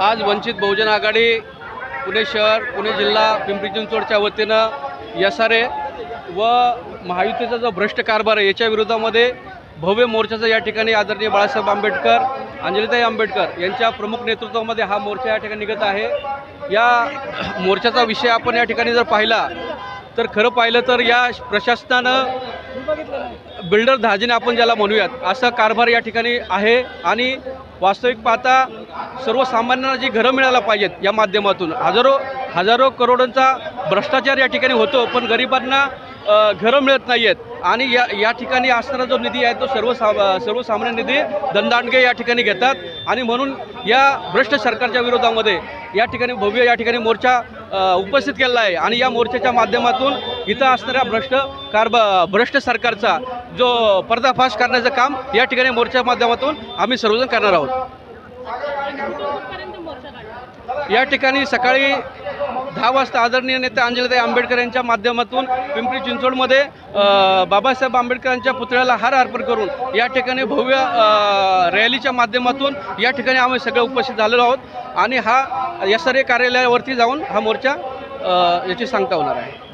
आज वंचित बहुजन आघाडी पुणे शहर पुणे जिल्हा पिंपरी चिंचवडच्या वतीनं एस आर ए व महायुतीचा जो भ्रष्ट कारभार आहे याच्या विरोधामध्ये भव्य मोर्चाचा या ठिकाणी आदरणीय बाळासाहेब आंबेडकर अंजलिताई आंबेडकर यांच्या प्रमुख नेतृत्वामध्ये हा मोर्चा या ठिकाणी निघत आहे. या मोर्चाचा विषय आपण या ठिकाणी जर पाहिला तर खरं पाहिलं तर या प्रशासनानं बिल्डर धाजीने आपण ज्याला म्हणूयात असा कारभार या ठिकाणी आहे आणि वास्तविक पाहता सर्वसामान्यांना जी घरं मिळायला पाहिजेत या माध्यमातून हजारो हजारो करोडांचा भ्रष्टाचार या ठिकाणी होतो पण गरिबांना घरं मिळत नाही आहेत आणि या या ठिकाणी असणारा जो निधी आहे तो सर्व सर्वसामान्य निधी दंडांडगे या ठिकाणी घेतात. आणि म्हणून या भ्रष्ट सरकारच्या विरोधामध्ये या ठिकाणी भव्य या ठिकाणी मोर्चा उपस्थित केलेला आहे आणि या मोर्चाच्या माध्यमातून इथं असणाऱ्या भ्रष्ट कारबा भ्रष्ट सरकारचा जो पर्दाफाश करण्याचं काम या ठिकाणी मोर्चाच्या माध्यमातून आम्ही सर्वजण करणार आहोत. या ठिकाणी सकाळी दहा वाजता आदरणीय नेते अंजलीताई आंबेडकर यांच्या माध्यमातून पिंपरी चिंचवडमध्ये बाबासाहेब आंबेडकरांच्या पुतळ्याला हार अर्पण करून या ठिकाणी भव्य रॅलीच्या माध्यमातून या ठिकाणी आम्ही सगळे उपस्थित झालेलो आहोत. आणि हा एस आर ए कार्यालयावरती जाऊन हा मोर्चा याची सांगता होणार आहे.